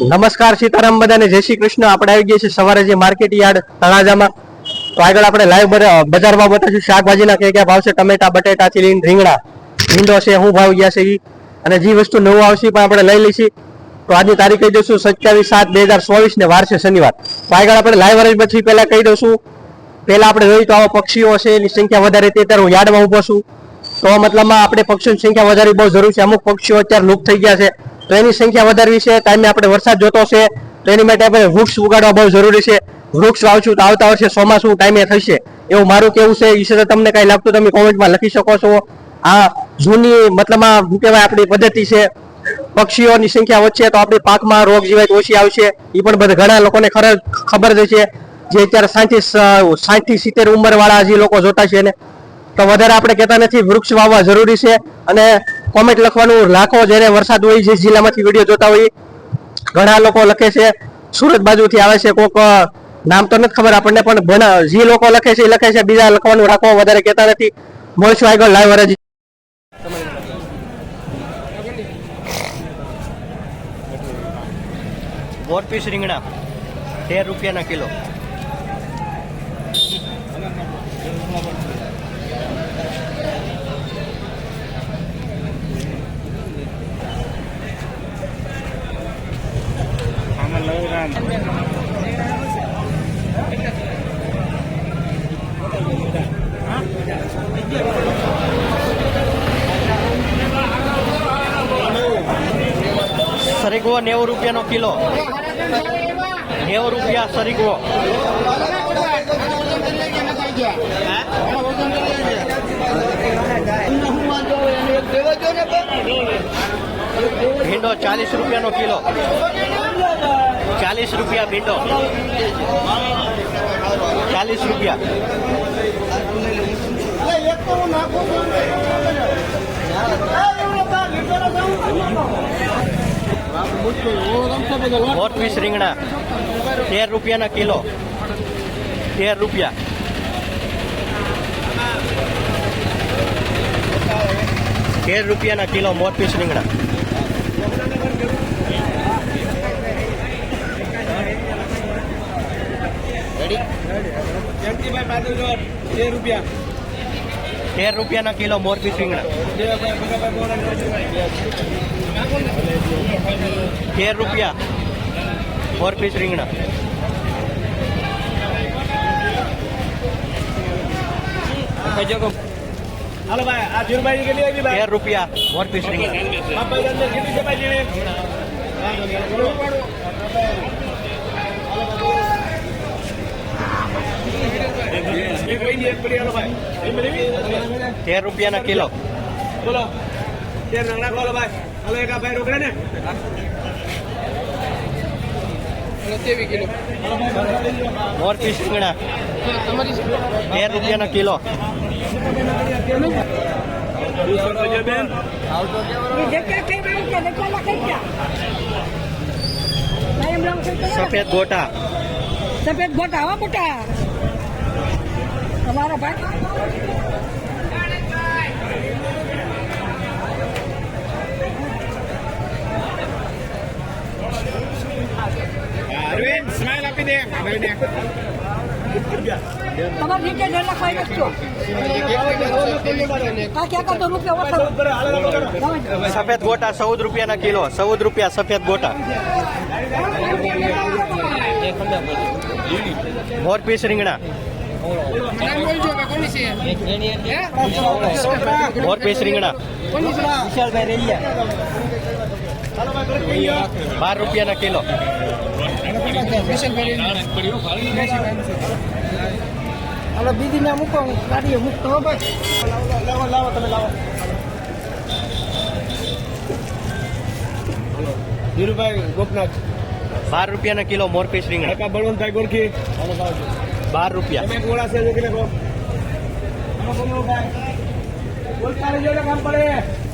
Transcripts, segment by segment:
નમસ્કાર સીતારામ બધાને, જય શ્રી કૃષ્ણ. આપણે આવી ગયા છે સવારે જે માર્કેટ યાર્ડ તળાજામાં. તો આગળ આપણે લાઈવ બજારમાં બતાવીશું શાકભાજીના કયા કયા ભાવ છે? ટમેટા, બટેટા લઈને રીંગણા. ભીંડો છે શું ભાવ ગયા છે ઈ. અને જે વસ્તુ નવું આવશે પણ આપણે લઈ લઈશું. તો આજની તારીખ કહી દઉં સત્યાવીસ સાત બે હજાર ચોવીસ ને વાર છે શનિવાર. તો આગળ આપણે લાઈવ અરેન્જ પછી પહેલા કહી દઉં પહેલા આપણે જોયું તો આવા પક્ષીઓ છે એની સંખ્યા વધારે તે અત્યારે હું યાર્ડમાં ઊભો છું. તો મતલબમાં આપણે પક્ષીઓની સંખ્યા વધારવી બહુ જરૂરી છે. અમુક પક્ષીઓ અત્યારે લુપ્ત થઈ ગયા છે. તો એની સંખ્યા વધારવી છે ટાઈમે આપણે વરસાદ જોતો છે તો એની માટે આપણે વૃક્ષ ઉગાડવા બહુ જરૂરી છે. વૃક્ષ વાવશું તો આવતા વર્ષે ચોમાસું ટાઈમે થશે. એવું મારું કેવું છે એ વિશે તમને કાંઈ લાગતું તમે કોમેન્ટમાં લખી શકો છો. આ જૂની મતલબમાં શું કહેવાય, આપણી પદ્ધતિ છે. પક્ષીઓની સંખ્યા વધશે તો આપણી પાકમાં રોગ જીવાત ઓછી આવશે. એ પણ બધા ઘણા લોકોને ખરેખર ખબર જ છે જે અત્યારે સાઠથી સાઠથી સિત્તેર ઉંમરવાળા જે લોકો જોતા છે ને તો વધારે આપણે કહેતા નથી, વૃક્ષ વાવવા જરૂરી છે. અને કોમેન્ટ લખવાનું રાખો જ્યારે વરસાદ હોય જે જિલ્લામાંથી વીડિયો જોતા હોય, ઘણા લોકો લખે છે, સુરત બાજુથી આવે છે, કોક નામ તો નથી ખબર આપણને, પણ ઘણા જે લોકો લખે છે એ લખે છે, બીજા લખવાનું રાખો, વધારે કહેતા નથી. મળશું આગળ લાઈવ હરાજી બોર પીસ રીંગણા, તેર રૂપિયાના કિલો. સરીગવો નેવું રૂપિયાનો નેવું રૂપિયા સરીગવો ભીંડો ચાલીસ રૂપિયાનો કિલો. ચાલીસ રૂપિયા ભીંડો. ચાલીસ રૂપિયા. બોટવીસ રીંગણા, તેર રૂપિયાના કિલો. તેર રૂપિયા. તેર રૂપિયાના કિલો મોર પીસ રીંગણા તેર રૂપિયાના કિલો મોરબી રીંગણા તેર રૂપિયા મોરબી રીંગણા હાલો ભાઈ આ ધીરુભાઈ કેટલી આવી ભાઈ? તેર રૂપિયા પીસ રીંગણા બાપાઈ અંદર કેટલી છે ભાઈ એક પડી એક પડી હાલો ભાઈ એ બધી તેર રૂપિયાના કિલો. બોલો. તેર નાના બોલો ભાઈ. હાલો એક આ ભાઈ રોકડે ને. મોર પીસ રીંગણા તેર રૂપિયાના કિલો. બેન સફેદ ગોટા. સફેદ ગોટા હો મોટા. તમારો ભાઈ? અરવિંદ આપી દે ભાઈને તમારે નીચે સફેદ ગોટા ચૌદ રૂપિયાના કિલો ચૌદ રૂપિયા સફેદ ગોટા. મોર પીસ રીંગણા. મોર પીસ રીંગણા. બાર રૂપિયાના કિલો. હાલો બીજી ના મૂકો ગાડીએ મૂકતો હો ભાઈ. લાવો લાવો તમે લાવો ધીરુભાઈ ગોપનાથ. બાર રૂપિયાના કિલો મોરપીસ રીંગણા. બળવંતભાઈ ગોરખી. બાર રૂપિયા.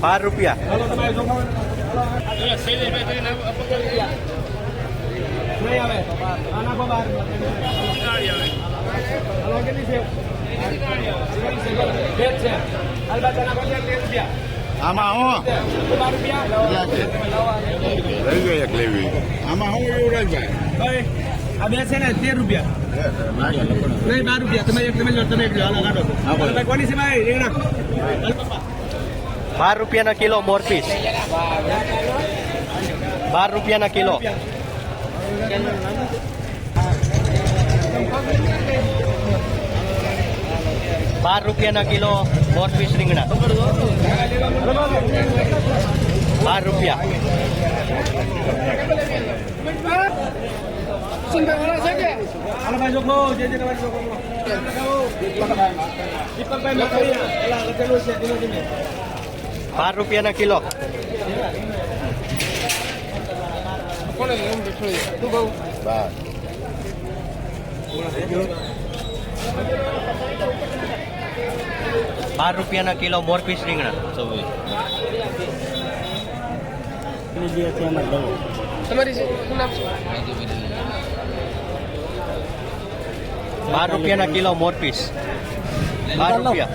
બાર રૂપિયા. આમાં હું? લઈ ગઈ એક લેવી. આમાં હું યુવરાજભાઈ ઓય, આ બે છે ને તેર રૂપિયા. નહીં બાર રૂપિયા. તમે એક તમે તમે એક કાઢો. કોની છે ભાઈ રીંગણા બાર રૂપિયાના કિલો મોરપીસ બાર રૂપિયાના કિલો. બાર રૂપિયાના કિલો મોરપીસ રીંગણા. બાર રૂપિયા હાલો ભાઈ જોખો જે જે તમારી જોખો દીપકભાઈ મકરિયા પેલા લખેલું છે ધીમે ધીમે બાર રૂપિયાના કિલો. બાર રૂપિયાના કિલો મોરપીસ રીંગણા. બાર રૂપિયાના કિલો મોરપીસ બાર રૂપિયા.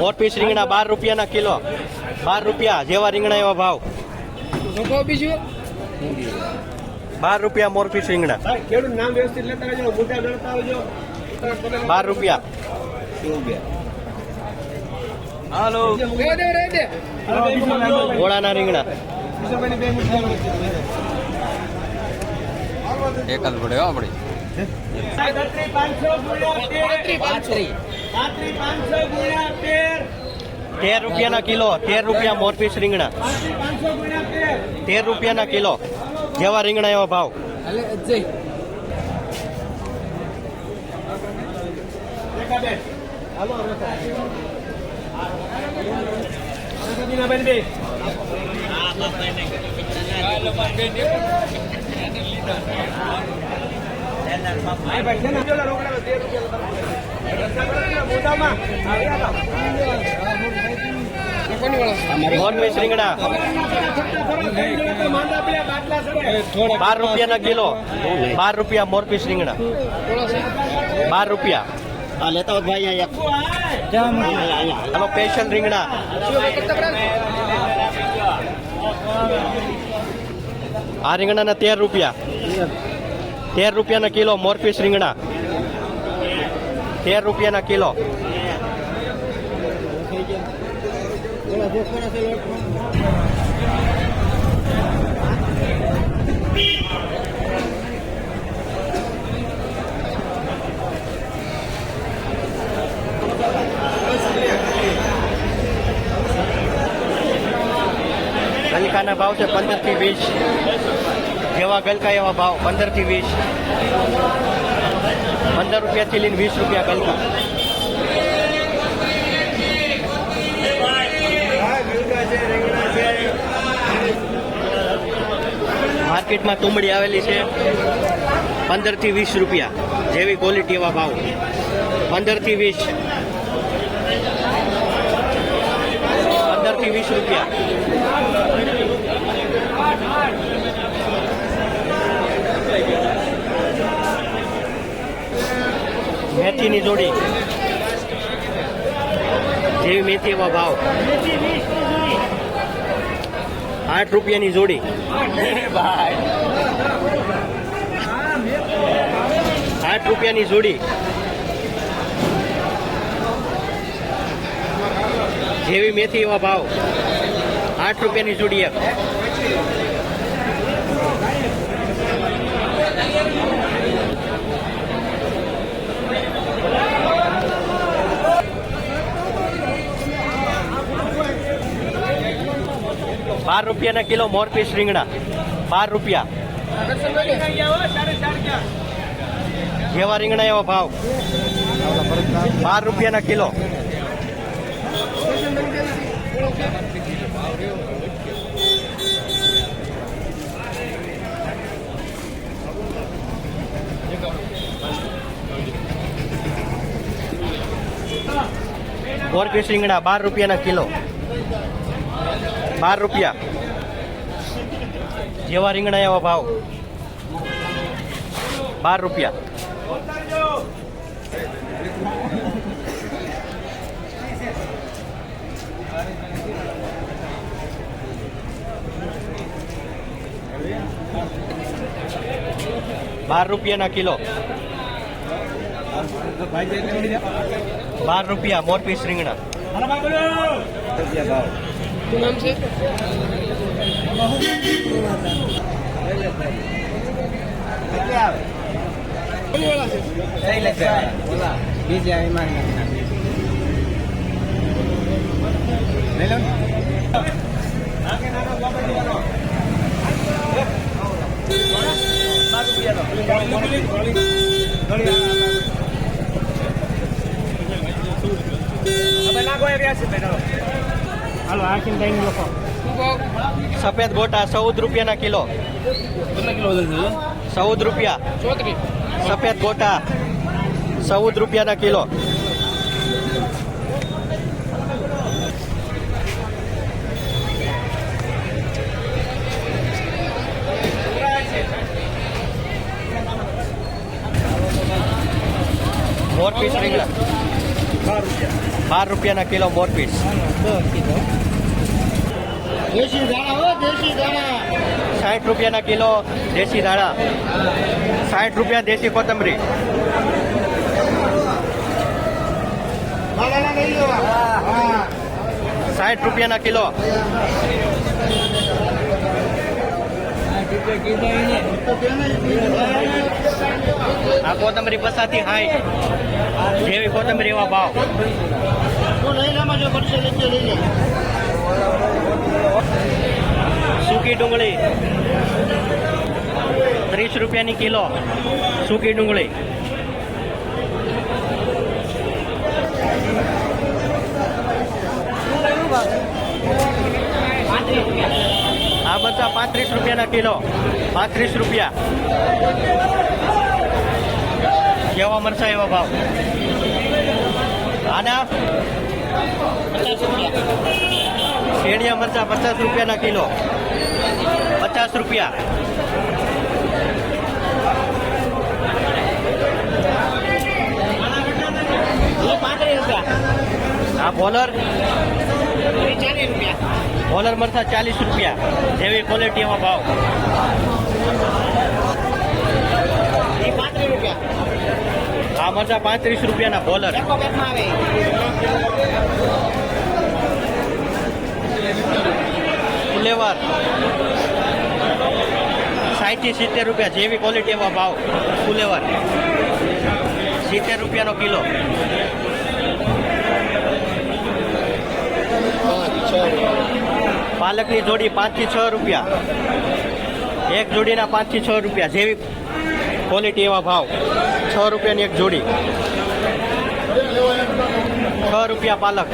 મોરપીસ રીંગણા બાર રૂપિયાના કિલો. બાર રૂપિયા જેવા રીંગણા એવા ભાવ. બાર રૂપિયા મોરપી રીંગણા ખેડૂત નામ વ્યવસ્થિત લેતા રહેજો મોટા ગણતા આવજો. બાર રૂપિયા. હાલો. ગોળાના રીંગણા. એક જ પડે આપણે. તેર. રૂપિયાના કિલો તેર રૂપિયા મોરપીસ રીંગણા તેર રૂપિયાના કિલો. જેવા રીંગણા એવા ભાવ? મોટામાં મોરપીસ રીંગણા પેલા બાટલા બાર રૂપિયાના કિલો. બાર રૂપિયા મોરપીસ રીંગણા બાર રૂપિયા. આ લેતા હોત ભાઈ અહીંયા. હાલો સ્પેશિયલ રીંગણા. આ રીંગણાના તેર રૂપિયા. તેર રૂપિયાના કિલો મોરપીસ રીંગણા તેર રૂપિયાના કિલો. ગલકાના ભાવ છે, પંદરથી વીસ. જેવા ગલકા, એવા ભાવ, પંદરથી વીસ. પંદર રૂપિયાથી લઈને વીસ રૂપિયા ગલકા. માર્કેટમાં તુંબડી આવેલી છે. પંદરથી વીસ રૂપિયા જેવી ક્વોલિટી એવા ભાવ. પંદરથી વીસ. પંદરથી વીસ રૂપિયા. મેથીની જોડી. જેવી મેથી એવા ભાવ. આઠ રૂપિયાની જોડી. આઠ રૂપિયાની જોડી. જેવી મેથી એવા ભાવ. આઠ રૂપિયાની જોડી એક. બાર રૂપિયાના કિલો મોરપીસ રીંગણા. બાર રૂપિયા. જેવા રીંગણા, એવા ભાવ. બાર રૂપિયાના કિલો. મોરપીસ રીંગણા, બાર રૂપિયાના કિલો. બાર રૂપિયા. જેવા રીંગણા એવા ભાવ. બાર રૂપિયા. બાર રૂપિયાના કિલો. બાર રૂપિયા મોરપીસ રીંગણા. બીજા એમાં હાલો આખી ટાઈમ લોકો સફેદ ગોટા ચૌદ રૂપિયાના કિલો. ચૌદ રૂપિયા. સફેદ ગોટા ચૌદ રૂપિયાના કિલો. મોરપીસ રીંગણા બાર રૂપિયાના કિલો મોરપીસ દેશી દાણા હો દેશી દાણા સાઠ રૂપિયાના કિલો દેશી ધાણા. સાઠ રૂપિયા દેશી કોથમરી. સાઠ રૂપિયાના કિલો. આ કોથમરી પસાથી હાઈ જેવી કોથમરી એવા ભાવ. લઈ લેવા પડશે લઈ લે. સૂકી ડુંગળી. ત્રીસ રૂપિયાની કિલો સૂકી ડુંગળી. આ બધા પાંત્રીસ રૂપિયાના કિલો. પાંત્રીસ રૂપિયા. કેવા મરચા એવા ભાવ? આના શેડિયા મરચા પચાસ રૂપિયાના કિલો. પચાસ રૂપિયા. આ બોલર? બોલર મરચા ચાલીસ રૂપિયા. જેવી ક્વોલિટી એમાં ભાવ. આ મરચા પાંત્રીસ રૂપિયાના બોલર. ફુલેવાર. સાહીઠથી સિત્તેર રૂપિયા જેવી ક્વોલિટી એવા ભાવ. ફુલેવાર. સિત્તેર રૂપિયાનો કિલો. પાલકની જોડી પાંચથી છ રૂપિયા. એક જોડીના પાંચથી છ રૂપિયા જેવી ક્વોલિટી એવા ભાવ. છ રૂપિયાની એક જોડી. રૂપિયા પાલક.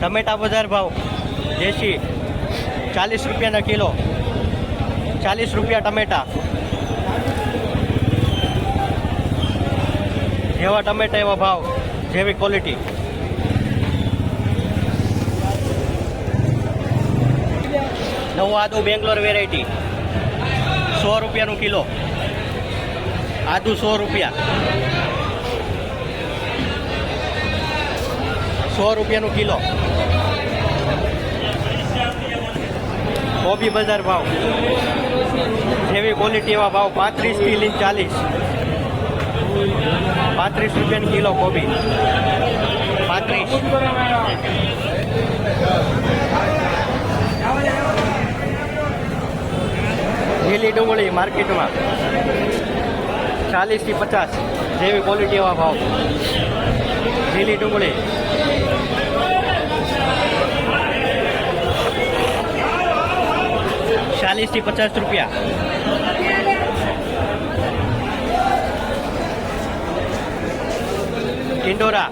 ટમેટા બજાર ભાવ, દેશી, ચાલીસ રૂપિયાના કિલો. ચાલીસ રૂપિયા ટમેટા. જેવા ટમેટા એવા ભાવ, જેવી ક્વોલિટી નવું આદુ બેંગ્લોર વેરાયટી. સો રૂપિયાનું કિલો. આદુ સો રૂપિયા. સો રૂપિયાનું કિલો. કોબી બજાર ભાવ. જેવી ક્વોલિટી એવા ભાવ, પાંત્રીસથી લઈને ચાલીસ. પાંત્રીસ રૂપિયાની કિલો કોબી. પાંત્રીસ. લીલી ડુંગળી માર્કેટમાં ચાલીસથી પચાસ જેવી ક્વોલિટી એવા ભાવ. લીલી ડુંગળી. ચાલીસથી પચાસ રૂપિયા. ટિંડોરા.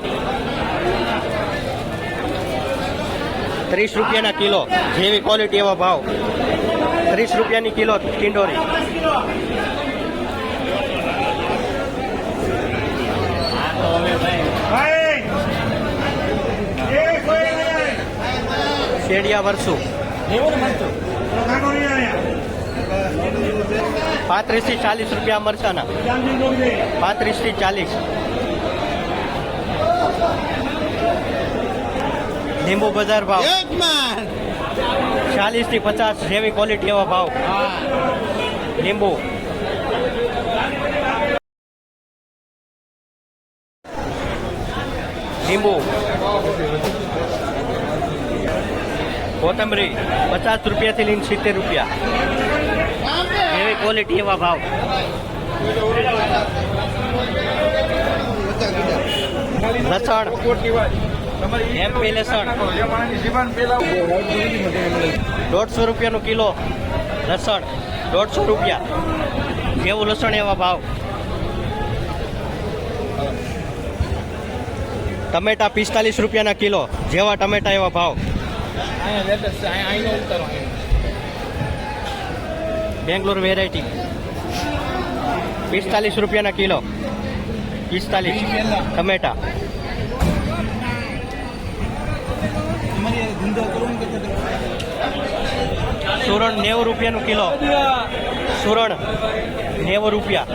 ત્રીસ રૂપિયાના કિલો જેવી ક્વોલિટી એવા ભાવ. ત્રીસ રૂપિયાની કિલો ટિંડોરી. શેડિયા વરસુ. પાંત્રીસથી ચાલીસ રૂપિયા મરચાના. પાંત્રીસથી ચાલીસ. લીંબુ બજાર ભાવ. ચાલીસથી પચાસ જેવી ક્વોલિટી એવા ભાવ. લીંબુ. લીંબુ. કોથમરી પચાસ રૂપિયાથી લઈને સિત્તેર રૂપિયા. એવી ક્વોલિટી એવા ભાવ. લસણ. એમપી લસણ. દોઢસો રૂપિયાનું કિલો લસણ. દોઢસો રૂપિયા. જેવું લસણ એવા ભાવ. ટમેટા પિસ્તાલીસ રૂપિયાના કિલો. જેવા ટમેટા એવા ભાવ. બેંગ્લોર વેરાયટી પિસ્તાલીસ રૂપિયાના કિલો. પિસ્તાલીસ. ટમેટા. સુરણ નેવું રૂપિયાનું કિલો. સુરણ નેવું રૂપિયા.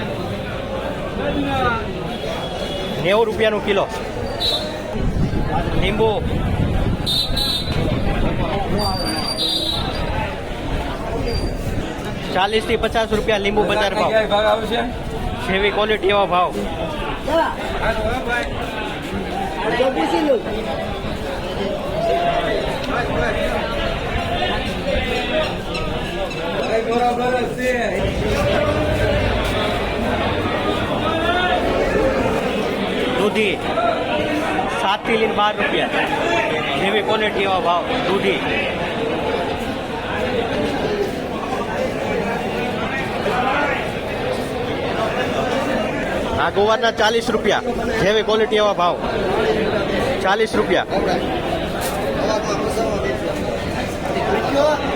નેવું રૂપિયાનું કિલો. લીંબુ. ચાલીસથી પચાસ રૂપિયા લીંબુ બજાર ભાવ. જેવી ક્વોલિટી એવા ભાવ. દૂધી સાતથી લઈને બાર રૂપિયા જેવી ક્વોલિટી એવા ભાવ દૂધી આ ગુવારના ચાલીસ રૂપિયા જેવી ક્વોલિટી એવા ભાવ ચાલીસ રૂપિયા 车。